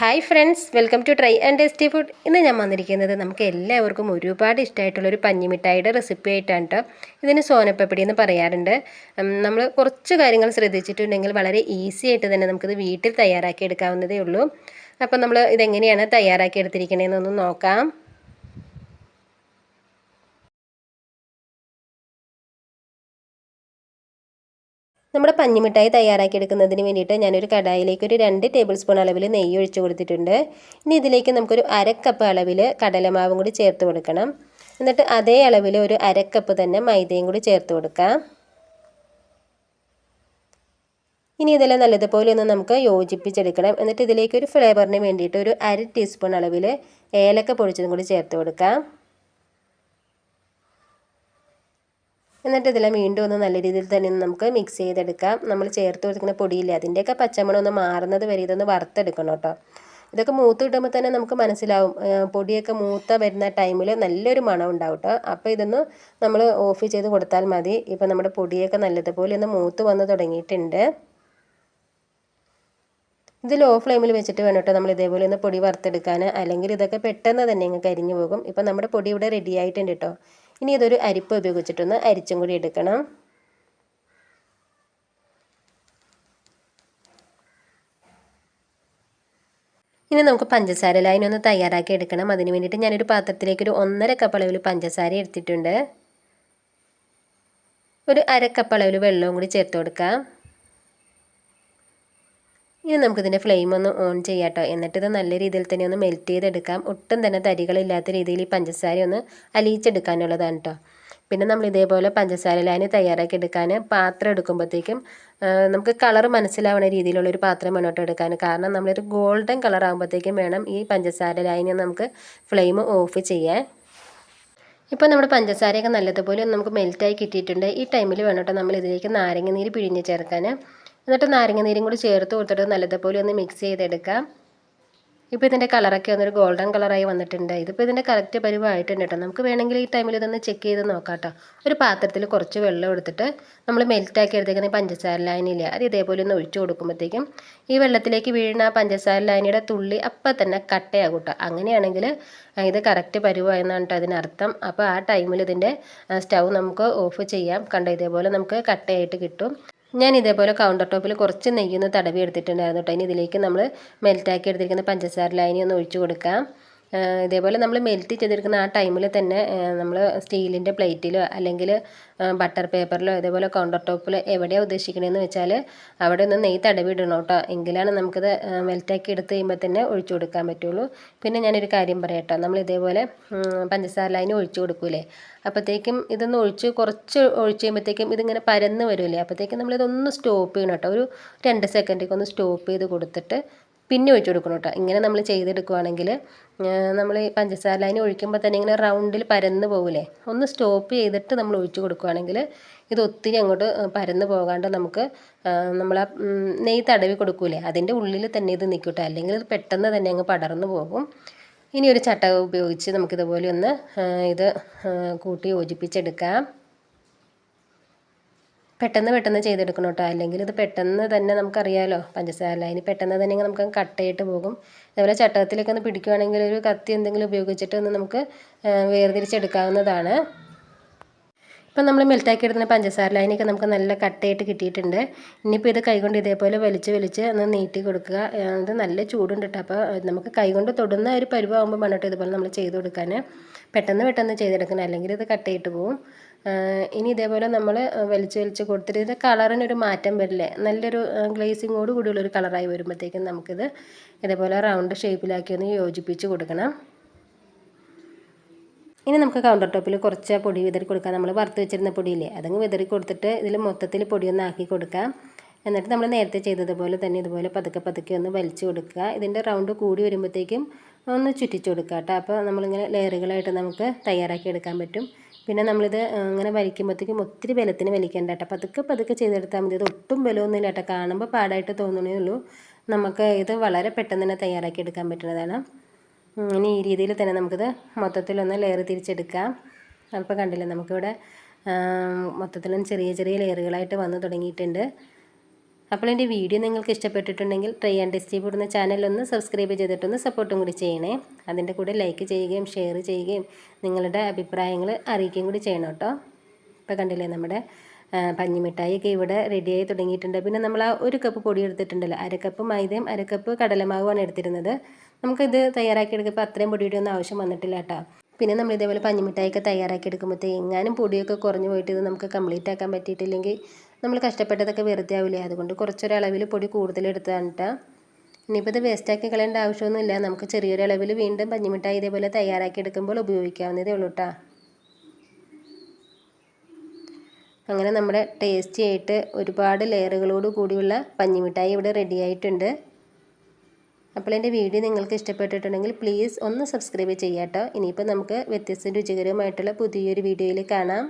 Hi friends welcome to try and tasty food ഇന്ന് ഞാൻ വന്നിരിക്കുന്നത് നമുക്ക് എല്ലാവർക്കും ഒരുപാട് ഇഷ്ടമായിട്ടുള്ള ഒരു പഞ്ഞിമിഠായിയുടെ റെസിപ്പി ആയിട്ടാണ് കേട്ടോ ഇതിന് സോനപ്പപ്പടി എന്ന് പറയാറുണ്ട്. നമ്മൾ കുറച്ച് കാര്യങ്ങൾ ശ്രദ്ധിച്ചിട്ടുണ്ടെങ്കിൽ വളരെ ഈസി ആയിട്ട് തന്നെ നമുക്കിത് വീട്ടിൽ തയ്യാറാക്കി എടുക്കാവുന്നതേ ഉള്ളൂ. അപ്പം നമ്മൾ ഇതെങ്ങനെയാണ് തയ്യാറാക്കി എടുത്തിരിക്കണതെന്നൊന്ന് നോക്കാം. നമ്മുടെ പഞ്ഞിമിഠായി തയ്യാറാക്കി എടുക്കുന്നതിന് വേണ്ടിയിട്ട് ഞാനൊരു കടായിലേക്ക് ഒരു രണ്ട് ടേബിൾ സ്പൂൺ അളവിൽ നെയ്യ് ഒഴിച്ച് കൊടുത്തിട്ടുണ്ട്. ഇനി ഇതിലേക്ക് നമുക്കൊരു അരക്കപ്പ് അളവിൽ കടലമാവും കൂടി ചേർത്ത് കൊടുക്കണം. എന്നിട്ട് അതേ അളവിൽ ഒരു അരക്കപ്പ് തന്നെ മൈദയും കൂടി ചേർത്ത് കൊടുക്കാം. ഇനി ഇതെല്ലാം നല്ലതുപോലെ ഒന്ന് നമുക്ക് യോജിപ്പിച്ചെടുക്കണം. എന്നിട്ട് ഇതിലേക്ക് ഒരു ഫ്ലേവറിന് വേണ്ടിയിട്ട് ഒരു അര ടീസ്പൂൺ അളവിൽ ഏലക്ക പൊടിച്ചതും കൂടി ചേർത്ത് കൊടുക്കാം. എന്നിട്ട് ഇതെല്ലാം വീണ്ടും ഒന്ന് നല്ല രീതിയിൽ തന്നെ നമുക്ക് മിക്സ് ചെയ്തെടുക്കാം. നമ്മൾ ചേർത്ത് കൊടുക്കുന്ന പൊടിയില്ലേ അതിന്റെയൊക്കെ പച്ചമണം ഒന്ന് മാറുന്നത് വരെ ഇതൊന്ന് വറുത്തെടുക്കണം കേട്ടോ. ഇതൊക്കെ മൂത്ത് കിട്ടുമ്പോൾ തന്നെ നമുക്ക് മനസ്സിലാവും പൊടിയൊക്കെ മൂത്ത വരുന്ന ടൈമിൽ നല്ലൊരു മണം ഉണ്ടാവും കേട്ടോ. അപ്പോൾ ഇതൊന്ന് നമ്മൾ ഓഫ് ചെയ്ത് കൊടുത്താൽ മതി. ഇപ്പം നമ്മുടെ പൊടിയൊക്കെ നല്ലതുപോലെ ഒന്ന് മൂത്ത് വന്ന് തുടങ്ങിയിട്ടുണ്ട്. ഇത് ലോ ഫ്ലെയിമിൽ വെച്ചിട്ട് വേണം കേട്ടോ നമ്മൾ ഇതേപോലെ ഒന്ന് പൊടി വറുത്തെടുക്കാൻ. അല്ലെങ്കിൽ ഇതൊക്കെ പെട്ടെന്ന് തന്നെ അങ്ങ് കരിഞ്ഞു പോകും. ഇപ്പം നമ്മുടെ പൊടി ഇവിടെ റെഡി ആയിട്ടുണ്ട് കേട്ടോ. ഇനി ഇതൊരു അരിപ്പ് ഉപയോഗിച്ചിട്ടൊന്ന് അരിച്ചും കൂടി എടുക്കണം. ഇനി നമുക്ക് പഞ്ചസാര ലൈൻ ഒന്ന് തയ്യാറാക്കി എടുക്കണം. അതിന് വേണ്ടിയിട്ട് ഞാനൊരു പാത്രത്തിലേക്ക് ഒരു ഒന്നര കപ്പ് അളവിൽ പഞ്ചസാര എടുത്തിട്ടുണ്ട്. ഒരു അര കപ്പ് അളവിൽ വെള്ളവും കൂടി ചേർത്ത് കൊടുക്കാം. ഇനി നമുക്കിതിന്റെ ഫ്ലെയിം ഒന്ന് ഓൺ ചെയ്യാട്ടോ. എന്നിട്ട് ഇത് നല്ല രീതിയിൽ തന്നെ ഒന്ന് മെൽറ്റ് ചെയ്തെടുക്കാം. ഒട്ടും തന്നെ തരികളില്ലാത്ത രീതിയിൽ ഈ പഞ്ചസാര ഒന്ന് അലിയിച്ചെടുക്കാനുള്ളതാണ് കേട്ടോ പിന്നെ നമ്മൾ ഇതേപോലെ പഞ്ചസാര ലായനി തയ്യാറാക്കി എടുക്കാൻ പാത്രം എടുക്കുമ്പോഴത്തേക്കും നമുക്ക് കളർ മനസ്സിലാവുന്ന രീതിയിലുള്ള ഒരു പാത്രം വേണം എടുക്കാൻ. കാരണം നമ്മളൊരു ഗോൾഡൻ കളർ ആകുമ്പോഴത്തേക്കും വേണം ഈ പഞ്ചസാര ലായനി നമുക്ക് ഫ്ലെയിം ഓഫ് ചെയ്യാൻ. ഇപ്പോൾ നമ്മുടെ പഞ്ചസാരയൊക്കെ നല്ലതുപോലെ നമുക്ക് മെൽറ്റായി കിട്ടിയിട്ടുണ്ട്. ഈ ടൈമിൽ വേണം നമ്മൾ ഇതിലേക്ക് നാരങ്ങ നീര് പിഴിഞ്ഞ് ചേർക്കാൻ. എന്നിട്ട് നാരങ്ങ നീരും കൂടി ചേർത്ത് കൊടുത്തിട്ട് നല്ലതുപോലെ ഒന്ന് മിക്സ് ചെയ്തെടുക്കാം ഇപ്പോൾ ഇതിന്റെ കളറൊക്കെ ഒന്നൊരു ഗോൾഡൻ കളറായി വന്നിട്ടുണ്ട്. ഇതിപ്പോൾ ഇതിന്റെ കറക്റ്റ് പരിവായിട്ടുണ്ട് കേട്ടോ നമുക്ക് വേണമെങ്കിൽ ഈ ടൈമിൽ ഇതൊന്ന് ചെക്ക് ചെയ്ത് നോക്കാം കേട്ടോ ഒരു പാത്രത്തിൽ കുറച്ച് വെള്ളം എടുത്തിട്ട് നമ്മൾ മെൽറ്റാക്കി എടുത്തേക്കുന്ന പഞ്ചസാര ലായനിയില്ല അത് ഇതേപോലെ ഒന്ന് ഒഴിച്ചു കൊടുക്കുമ്പോഴത്തേക്കും ഈ വെള്ളത്തിലേക്ക് വീഴുന്ന ആ പഞ്ചസാര ലൈനിയുടെ തുള്ളി അപ്പം തന്നെ കട്ടയാകും കേട്ടോ അങ്ങനെയാണെങ്കിൽ ഇത് കറക്റ്റ് പരുവായെന്നാണ് കേട്ടോ അതിനർത്ഥം. അപ്പോൾ ആ ടൈമിൽ ഇതിന്റെ സ്റ്റൗ നമുക്ക് ഓഫ് ചെയ്യാം. കണ്ടോ ഇതേപോലെ നമുക്ക് കട്ടയായിട്ട് കിട്ടും. ഞാൻ ഇതേപോലെ കൗണ്ടർ ടോപ്പിൽ കുറച്ച് നെയ്യൊന്ന് തടവി എടുത്തിട്ടുണ്ടായിരുന്നു കേട്ടോ ഇനി ഇതിലേക്ക് നമ്മൾ മെൽറ്റാക്കി എടുത്തിരിക്കുന്ന പഞ്ചസാര ലൈനി ഒന്ന് ഒഴിച്ചു കൊടുക്കാം. ഇതേപോലെ നമ്മൾ മെൽറ്റ് ചെയ്തെടുക്കുന്ന ആ ടൈമിൽ തന്നെ നമ്മൾ സ്റ്റീലിന്റെ പ്ലേറ്റിലോ അല്ലെങ്കിൽ ബട്ടർ പേപ്പറിലോ ഇതേപോലെ കൗണ്ടർ ടോപ്പിൽ എവിടെയാണ് ഉദ്ദേശിക്കണമെന്ന് വെച്ചാൽ അവിടെ ഒന്ന് നെയ്യ് തടവിടണം കേട്ടോ. എങ്കിലാണ് നമുക്കത് മെൽറ്റാക്കി എടുത്ത് കഴിയുമ്പോൾ തന്നെ ഒഴിച്ചു കൊടുക്കാൻ പറ്റുള്ളൂ. പിന്നെ ഞാനൊരു കാര്യം പറയട്ടോ നമ്മൾ ഇതേപോലെ പഞ്ചസാര ലൈൻ ഒഴിച്ചു കൊടുക്കൂലേ? അപ്പോഴത്തേക്കും ഇതൊന്ന് ഒഴിച്ച് കുറച്ച് ഒഴിച്ച് കഴിയുമ്പോഴത്തേക്കും ഇതിങ്ങനെ പരന്ന് വരുമല്ലേ? അപ്പോഴത്തേക്കും നമ്മളിതൊന്ന് സ്റ്റോപ്പ് ചെയ്യണം കേട്ടോ. ഒരു രണ്ട് സെക്കൻഡേക്ക് ഒന്ന് സ്റ്റോപ്പ് ചെയ്ത് കൊടുത്തിട്ട് പിന്നെ ഒഴിച്ചു കൊടുക്കണം കേട്ടോ. ഇങ്ങനെ നമ്മൾ ചെയ്തെടുക്കുവാണെങ്കിൽ നമ്മൾ പഞ്ചസാര ലൈൻ ഒഴിക്കുമ്പോൾ തന്നെ ഇങ്ങനെ റൗണ്ടിൽ പരന്ന് പോകില്ലേ ഒന്ന് സ്റ്റോപ്പ് ചെയ്തിട്ട് നമ്മൾ ഒഴിച്ചു കൊടുക്കുകയാണെങ്കിൽ ഇത് ഒത്തിരി അങ്ങോട്ട് പരന്ന് പോകാണ്ട് നമുക്ക് നമ്മൾ ആ നെയ്യ് തടവി കൊടുക്കൂലേ? അതിന്റെ ഉള്ളിൽ തന്നെ ഇത് നിൽക്കട്ടെ അല്ലെങ്കിൽ ഇത് പെട്ടെന്ന് തന്നെ അങ്ങ് പടർന്നു പോകും. ഇനി ഒരു ചട്ട ഉപയോഗിച്ച് നമുക്കിതുപോലെ ഒന്ന് ഇത് കൂട്ടി യോജിപ്പിച്ചെടുക്കാം. പെട്ടെന്ന് പെട്ടെന്ന് ചെയ്തെടുക്കണം കേട്ടോ. അല്ലെങ്കിൽ ഇത് പെട്ടെന്ന് തന്നെ നമുക്കറിയാമല്ലോ പഞ്ചസാര. ലൈനി പെട്ടെന്ന് തന്നെ നമുക്ക് കട്ടയിട്ട് പോകും. അതേപോലെ ചട്ടകത്തിലേക്ക് ഒന്ന് പിടിക്കുകയാണെങ്കിൽ ഒരു കത്തി എന്തെങ്കിലും ഉപയോഗിച്ചിട്ട് ഒന്ന് നമുക്ക് വേർതിരിച്ചെടുക്കാവുന്നതാണ്. ഇപ്പം നമ്മൾ മെൽറ്റാക്കി എടുക്കുന്ന പഞ്ചസാര ലൈനൊക്കെ നമുക്ക് നല്ല കട്ടയായിട്ട് കിട്ടിയിട്ടുണ്ട്. ഇനിയിപ്പോൾ ഇത് കൈകൊണ്ട് ഇതേപോലെ വലിച്ച് വലിച്ച് ഒന്ന് നീട്ടി കൊടുക്കുക. ഇത് നല്ല ചൂടുണ്ട് കേട്ടോ. അപ്പോൾ നമുക്ക് കൈകൊണ്ട് തൊടുന്ന ഒരു പരുവാകുമ്പോൾ വേണം ഇതുപോലെ നമ്മൾ ചെയ്ത് കൊടുക്കാൻ. പെട്ടെന്ന് പെട്ടെന്ന് ചെയ്തെടുക്കണം അല്ലെങ്കിൽ ഇത് കട്ടയിട്ട് പോവും ഇനി ഇതേപോലെ നമ്മൾ വലിച്ച് വലിച്ച് കൊടുത്തിട്ട് ഇതിന്റെ കളറിനൊരു മാറ്റം വരില്ലേ? നല്ലൊരു ഗ്ലേസിങ്ങോട് കൂടിയുള്ളൊരു കളറായി വരുമ്പോഴത്തേക്കും നമുക്കിത് ഇതേപോലെ റൗണ്ട് ഷേപ്പിലാക്കി ഒന്ന് യോജിപ്പിച്ച് കൊടുക്കണം. ഇനി നമുക്ക് കൗണ്ടർ ടോപ്പിൽ കുറച്ച് പൊടി വിതറി കൊടുക്കാം. നമ്മൾ വറുത്ത് വെച്ചിരുന്ന പൊടിയില്ലേ? അതങ്ങ് വിതറി കൊടുത്തിട്ട് ഇതിൽ മൊത്തത്തിൽ പൊടിയൊന്ന് ആക്കി കൊടുക്കാം. എന്നിട്ട് നമ്മൾ നേരത്തെ ചെയ്തതുപോലെ തന്നെ ഇതുപോലെ പതുക്കെ പതുക്കെ ഒന്ന് വലിച്ചു കൊടുക്കുക. ഇതിന്റെ റൗണ്ട് കൂടി വരുമ്പോഴത്തേക്കും ഒന്ന് ചുറ്റിച്ചു കൊടുക്കുക കേട്ടോ. അപ്പോൾ നമ്മളിങ്ങനെ ലെയറുകളായിട്ട് നമുക്ക് തയ്യാറാക്കി എടുക്കാൻ പറ്റും. പിന്നെ നമ്മളിത് അങ്ങനെ വലിക്കുമ്പോഴത്തേക്കും ഒത്തിരി ബലത്തിന് വലിക്കേണ്ട കേട്ടോ. പതുക്കെ പതുക്കെ ചെയ്തെടുത്താൽ മതി. ഇത് ഒട്ടും ബലമൊന്നുമില്ല കേട്ടോ. കാണുമ്പോൾ പാടായിട്ട് തോന്നണേ ഉള്ളൂ. നമുക്ക് ഇത് വളരെ പെട്ടെന്ന് തന്നെ തയ്യാറാക്കി എടുക്കാൻ പറ്റുന്നതാണ്. ഇനി ഈ രീതിയിൽ തന്നെ നമുക്കിത് മൊത്തത്തിലൊന്ന് ലെയർ തിരിച്ചെടുക്കാം. അപ്പോൾ കണ്ടില്ലേ നമുക്കിവിടെ മൊത്തത്തിലും ചെറിയ ചെറിയ ലെയറുകളായിട്ട് വന്ന് തുടങ്ങിയിട്ടുണ്ട്. അപ്പോൾ എന്റെ വീഡിയോ നിങ്ങൾക്ക് ഇഷ്ടപ്പെട്ടിട്ടുണ്ടെങ്കിൽ ട്രൈ ആൻഡ് ഡിസ്ട്രിബ്യൂട്ട് എന്ന ചാനലൊന്ന് സബ്സ്ക്രൈബ് ചെയ്തിട്ടൊന്ന് സപ്പോർട്ടും കൂടി ചെയ്യണേ. അതിന്റെ കൂടെ ലൈക്ക് ചെയ്യുകയും ഷെയർ ചെയ്യുകയും നിങ്ങളുടെ അഭിപ്രായങ്ങൾ അറിയിക്കുകയും കൂടി ചെയ്യണം കേട്ടോ. ഇപ്പോൾ കണ്ടില്ലേ നമ്മുടെ പഞ്ഞിമിഠായിയൊക്കെ ഇവിടെ റെഡിയായി തുടങ്ങിയിട്ടുണ്ട്. പിന്നെ നമ്മൾ ആ ഒരു കപ്പ് പൊടി എടുത്തിട്ടുണ്ടല്ലോ അര കപ്പ് മൈദയും അര കപ്പ് കടലമാവുമാണ് എടുത്തിരുന്നത്. നമുക്കിത് തയ്യാറാക്കി എടുക്കുമ്പോൾ അത്രയും പൊടിയുടെ ഒന്നും ആവശ്യം വന്നിട്ടില്ല കേട്ടോ. പിന്നെ നമ്മൾ ഇതേപോലെ പഞ്ഞിമിഠായിയൊക്കെ തയ്യാറാക്കി എടുക്കുമ്പോഴത്തേ എങ്ങാനും പൊടിയൊക്കെ കുറഞ്ഞു പോയിട്ട് ഇത് നമുക്ക് കംപ്ലീറ്റ് ആക്കാൻ പറ്റിയിട്ടില്ലെങ്കിൽ നമ്മൾ കഷ്ടപ്പെട്ടതൊക്കെ വെറുതെ ആവില്ലേ അതുകൊണ്ട് കുറച്ചൊരളവിൽ പൊടി കൂടുതൽ എടുത്തതാണ് കേട്ടോ ഇനിയിപ്പോൾ ഇത് വേസ്റ്റാക്കി കളയേണ്ട ആവശ്യമൊന്നുമില്ല. നമുക്ക് ചെറിയൊരളവിൽ വീണ്ടും പഞ്ഞിമിഠായി ഇതേപോലെ തയ്യാറാക്കി എടുക്കുമ്പോൾ ഉപയോഗിക്കാവുന്നതേ ഉള്ളൂ കേട്ടോ അങ്ങനെ നമ്മുടെ ടേസ്റ്റി ആയിട്ട് ഒരുപാട് ലെയറുകളോട് കൂടിയുള്ള പഞ്ഞിമിഠായി ഇവിടെ റെഡി ആയിട്ടുണ്ട്. അപ്പോൾ എന്റെ വീഡിയോ നിങ്ങൾക്ക് ഇഷ്ടപ്പെട്ടിട്ടുണ്ടെങ്കിൽ പ്ലീസ് ഒന്ന് സബ്സ്ക്രൈബ് ചെയ്യാം കേട്ടോ ഇനിയിപ്പോൾ നമുക്ക് വ്യത്യസ്ത രുചികരമായിട്ടുള്ള പുതിയൊരു വീഡിയോയിൽ കാണാം.